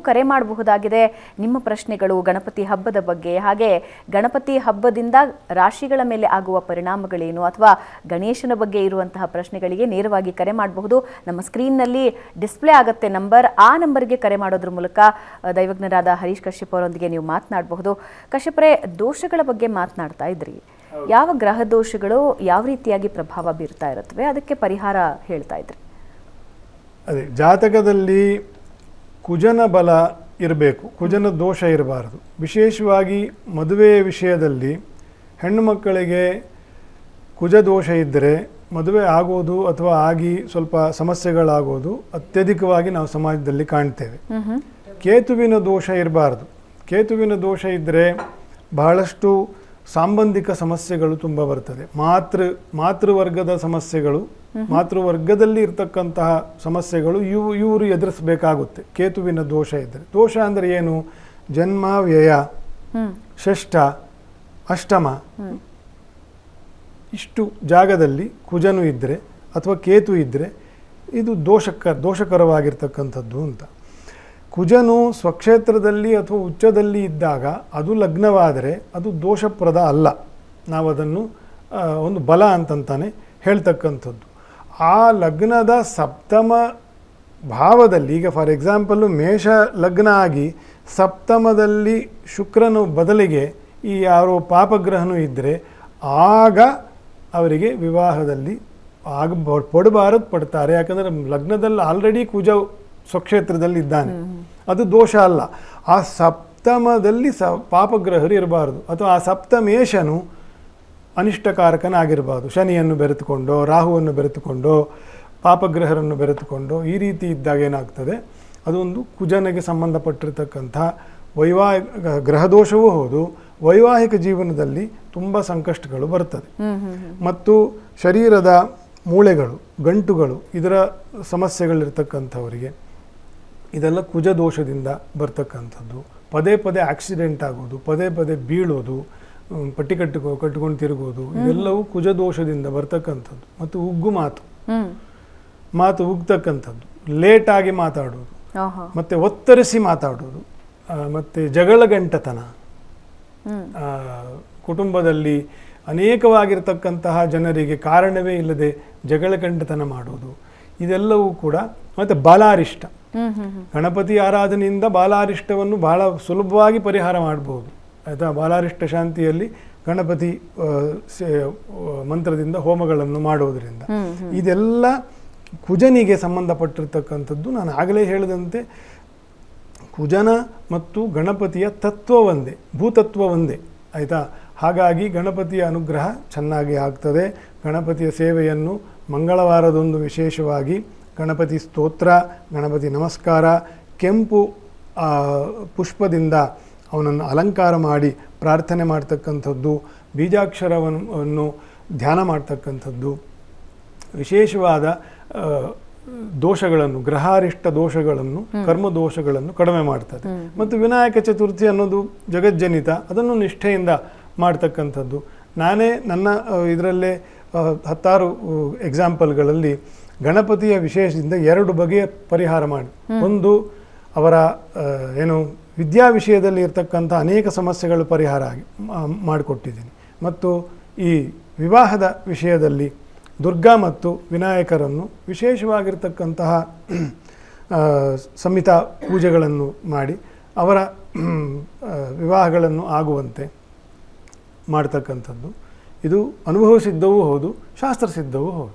ಕರೆ ಮಾಡಬಹುದಾಗಿದೆ. ನಿಮ್ಮ ಪ್ರಶ್ನೆಗಳು ಗಣಪತಿ ಹಬ್ಬದ ಬಗ್ಗೆ ಹಾಗೆ ಗಣಪತಿ ಹಬ್ಬದಿಂದ ರಾಶಿಗಳ ಮೇಲೆ ಆಗುವ ಪರಿಣಾಮಗಳೇನು ಅಥವಾ ಗಣೇಶನ ಬಗ್ಗೆ ಇರುವಂತಹ ಪ್ರಶ್ನೆಗಳಿಗೆ ನೇರವಾಗಿ ಕರೆ ಮಾಡಬಹುದು. ನಮ್ಮ ಸ್ಕ್ರೀನ್ನಲ್ಲಿ ಡಿಸ್ಪ್ಲೇ ಆಗುತ್ತೆ ನಂಬರ್. ಆ ನಂಬರ್ಗೆ ಕರೆ ಮಾಡೋದ್ರ ಮೂಲಕ ದೈವಜ್ಞರಾದ ಹರೀಶ್ ಕಶ್ಯಪ್ ಅವರೊಂದಿಗೆ ನೀವು ಮಾತನಾಡಬಹುದು. ಕಶ್ಯಪ್ರೆ ದೋಷಗಳ ಬಗ್ಗೆ ಮಾತನಾಡ್ತಾ ಇದ್ರಿ. ಯಾವ ಗ್ರಹ ದೋಷಗಳು ಯಾವ ರೀತಿಯಾಗಿ ಪ್ರಭಾವ ಬೀರ್ತಾ ಇರುತ್ತವೆ? ಅದಕ್ಕೆ ಪರಿಹಾರ ಹೇಳ್ತಾ ಇದ್ರಿ. ಅದೇ ಜಾತಕದಲ್ಲಿ ಕುಜನ ಬಲ ಇರಬೇಕು ಕುಜನ ದೋಷ ಇರಬಾರದು. ವಿಶೇಷವಾಗಿ ಮದುವೆಯ ವಿಷಯದಲ್ಲಿ ಹೆಣ್ಣು ಮಕ್ಕಳಿಗೆ ಕುಜ ದೋಷ ಇದ್ದರೆ ಮದುವೆ ಆಗೋದು ಅಥವಾ ಆಗಿ ಸ್ವಲ್ಪ ಸಮಸ್ಯೆಗಳಾಗೋದು ಅತ್ಯಧಿಕವಾಗಿ ನಾವು ಸಮಾಜದಲ್ಲಿ ಕಾಣ್ತೇವೆ. ಕೇತುವಿನ ದೋಷ ಇರಬಾರ್ದು. ಕೇತುವಿನ ದೋಷ ಇದ್ದರೆ ಬಹಳಷ್ಟು ಸಾಂಬಂಧಿಕ ಸಮಸ್ಯೆಗಳು ತುಂಬ ಬರ್ತದೆ. ಮಾತೃ, ಮಾತೃವರ್ಗದ ಸಮಸ್ಯೆಗಳು, ಮಾತೃವರ್ಗದಲ್ಲಿ ಇರ್ತಕ್ಕಂತಹ ಸಮಸ್ಯೆಗಳು ಇವು, ಇವರು ಎದುರಿಸಬೇಕಾಗುತ್ತೆ. ಕೇತುವಿನ ದೋಷ ಇದ್ದರೆ ದೋಷ ಅಂದರೆ ಏನು? ಜನ್ಮ, ವ್ಯಯ, ಷಷ್ಠ, ಅಷ್ಟಮ. ಇಷ್ಟು ಜಾಗದಲ್ಲಿ ಕುಜನು ಇದ್ದರೆ ಅಥವಾ ಕೇತು ಇದ್ದರೆ ಇದು ದೋಷಕ, ದೋಷಕರವಾಗಿರ್ತಕ್ಕಂಥದ್ದು ಅಂತ. ಕುಜನು ಸ್ವಕ್ಷೇತ್ರದಲ್ಲಿ ಅಥವಾ ಉಚ್ಚದಲ್ಲಿ ಇದ್ದಾಗ ಅದು ಲಗ್ನವಾದರೆ ಅದು ದೋಷಪ್ರದ ಅಲ್ಲ. ನಾವು ಅದನ್ನು ಒಂದು ಬಲ ಅಂತಂತಾನೆ ಹೇಳ್ತಕ್ಕಂಥದ್ದು. ಆ ಲಗ್ನದ ಸಪ್ತಮ ಭಾವದಲ್ಲಿ, ಈಗ ಫಾರ್ ಎಕ್ಸಾಂಪಲ್ಲು ಮೇಷ ಲಗ್ನ ಆಗಿ ಸಪ್ತಮದಲ್ಲಿ ಶುಕ್ರನು ಬದಲಿಗೆ ಈ ಯಾರೋ ಪಾಪಗ್ರಹನು ಇದ್ದರೆ ಆಗ ಅವರಿಗೆ ವಿವಾಹದಲ್ಲಿ ಆಗ ಪಡಬಾರದು ಪಡ್ತಾರೆ. ಯಾಕಂದರೆ ಲಗ್ನದಲ್ಲಿ ಆಲ್ರೆಡಿ ಕುಜ ಸ್ವಕ್ಷೇತ್ರದಲ್ಲಿ ಇದ್ದಾನೆ ಅದು ದೋಷ ಅಲ್ಲ. ಆ ಸಪ್ತಮದಲ್ಲಿ ಸ ಪಾಪಗ್ರಹರು ಇರಬಾರ್ದು. ಅಥವಾ ಆ ಸಪ್ತಮೇಶನು ಅನಿಷ್ಟಕಾರಕನಾಗಿರಬಾರ್ದು. ಶನಿಯನ್ನು ಬೆರೆತುಕೊಂಡು ರಾಹುವನ್ನು ಬೆರೆತುಕೊಂಡು ಪಾಪಗ್ರಹರನ್ನು ಬೆರೆತುಕೊಂಡು ಈ ರೀತಿ ಇದ್ದಾಗ ಏನಾಗ್ತದೆ? ಅದೊಂದು ಕುಜನಿಗೆ ಸಂಬಂಧಪಟ್ಟಿರ್ತಕ್ಕಂಥ ವೈವಾಹಿಕ ಗ್ರಹದೋಷವೂ ಹೌದು. ವೈವಾಹಿಕ ಜೀವನದಲ್ಲಿ ತುಂಬ ಸಂಕಷ್ಟಗಳು ಬರ್ತದೆ. ಮತ್ತು ಶರೀರದ ಮೂಳೆಗಳು ಗಂಟುಗಳು ಇದರ ಸಮಸ್ಯೆಗಳಿರ್ತಕ್ಕಂಥವರಿಗೆ ಇದೆಲ್ಲ ಕುಜ ದೋಷದಿಂದ ಬರ್ತಕ್ಕಂಥದ್ದು. ಪದೇ ಪದೇ ಆಕ್ಸಿಡೆಂಟ್ ಆಗೋದು ಪದೇ ಪದೇ ಬೀಳೋದು ಪಟ್ಟಿ ಕಟ್ಟಿಕೊ ಕಟ್ಕೊಂಡು ತಿರುಗೋದು ಇದೆಲ್ಲವೂ ಕುಜ ದೋಷದಿಂದ ಬರ್ತಕ್ಕಂಥದ್ದು. ಮತ್ತು ಉಗ್ಗು ಮಾತು. ಮಾತು ಉಗ್ತಕ್ಕಂಥದ್ದು. ಲೇಟಾಗಿ ಮಾತಾಡೋದು. ಮತ್ತೆ ಒತ್ತರಿಸಿ ಮಾತಾಡೋದು. ಮತ್ತೆ ಜಗಳ ಗಂಟತನ ಕುಟುಂಬದಲ್ಲಿ ಅನೇಕವಾಗಿರ್ತಕ್ಕಂತಹ ಜನರಿಗೆ ಕಾರಣವೇ ಇಲ್ಲದೆ ಜಗಳ ಗಂಟತನ ಮಾಡೋದು. ಇದೆಲ್ಲವೂ ಕೂಡ ಮತ್ತೆ ಬಾಲಾರಿಷ್ಟ. ಗಣಪತಿ ಆರಾಧನೆಯಿಂದ ಬಾಲಾರಿಷ್ಟವನ್ನು ಬಹಳ ಸುಲಭವಾಗಿ ಪರಿಹಾರ ಮಾಡಬಹುದು. ಆಯಿತಾ? ಬಾಲಾರಿಷ್ಟ ಶಾಂತಿಯಲ್ಲಿ ಗಣಪತಿ ಮಂತ್ರದಿಂದ ಹೋಮಗಳನ್ನು ಮಾಡುವುದರಿಂದ. ಇದೆಲ್ಲ ಕುಜನಿಗೆ ಸಂಬಂಧಪಟ್ಟಿರ್ತಕ್ಕಂಥದ್ದು. ನಾನು ಆಗಲೇ ಹೇಳಿದಂತೆ ಕುಜನ ಮತ್ತು ಗಣಪತಿಯ ತತ್ವ ಒಂದೇ ಭೂತತ್ವ ಒಂದೇ ಆಯಿತಾ? ಹಾಗಾಗಿ ಗಣಪತಿಯ ಅನುಗ್ರಹ ಚೆನ್ನಾಗಿ ಆಗ್ತದೆ. ಗಣಪತಿಯ ಸೇವೆಯನ್ನು ಮಂಗಳವಾರದೊಂದು ವಿಶೇಷವಾಗಿ ಗಣಪತಿ ಸ್ತೋತ್ರ ಗಣಪತಿ ನಮಸ್ಕಾರ ಕೆಂಪು ಪುಷ್ಪದಿಂದ ಅವನನ್ನು ಅಲಂಕಾರ ಮಾಡಿ ಪ್ರಾರ್ಥನೆ ಮಾಡ್ತಕ್ಕಂಥದ್ದು ಬೀಜಾಕ್ಷರವನ್ನು ವನ್ನು ಧ್ಯಾನ ಮಾಡ್ತಕ್ಕಂಥದ್ದು ವಿಶೇಷವಾದ ದೋಷಗಳನ್ನು ಗ್ರಹಾರಿಷ್ಟ ದೋಷಗಳನ್ನು ಕರ್ಮ ದೋಷಗಳನ್ನು ಕಡಿಮೆ ಮಾಡ್ತದೆ. ಮತ್ತು ವಿನಾಯಕ ಚತುರ್ಥಿ ಅನ್ನೋದು ಜಗಜ್ಜನಿತ ಅದನ್ನು ನಿಷ್ಠೆಯಿಂದ ಮಾಡ್ತಕ್ಕಂಥದ್ದು. ನಾನೇ ನನ್ನ ಇದರಲ್ಲೇ ಹತ್ತಾರು ಎಕ್ಸಾಂಪಲ್ಗಳಲ್ಲಿ ಗಣಪತಿಯ ವಿಶೇಷದಿಂದ ಎರಡು ಬಗೆಯ ಪರಿಹಾರ ಮಾಡಿ. ಒಂದು ಅವರ ಏನು ವಿದ್ಯಾ ವಿಷಯದಲ್ಲಿ ಇರ್ತಕ್ಕಂಥ ಅನೇಕ ಸಮಸ್ಯೆಗಳು ಪರಿಹಾರ ಆಗಿ ಮಾಡಿಕೊಟ್ಟಿದ್ದೀನಿ. ಮತ್ತು ಈ ವಿವಾಹದ ವಿಷಯದಲ್ಲಿ ದುರ್ಗಾ ಮತ್ತು ವಿನಾಯಕರನ್ನು ವಿಶೇಷವಾಗಿರ್ತಕ್ಕಂತಹ ಸಂಹಿತಾ ಪೂಜೆಗಳನ್ನು ಮಾಡಿ ಅವರ ವಿವಾಹಗಳನ್ನು ಆಗುವಂತೆ ಮಾಡ್ತಕ್ಕಂಥದ್ದು. ಇದು ಅನುಭವ ಸಿದ್ಧವೂ ಹೌದು ಶಾಸ್ತ್ರ ಸಿದ್ಧವೂ ಹೌದು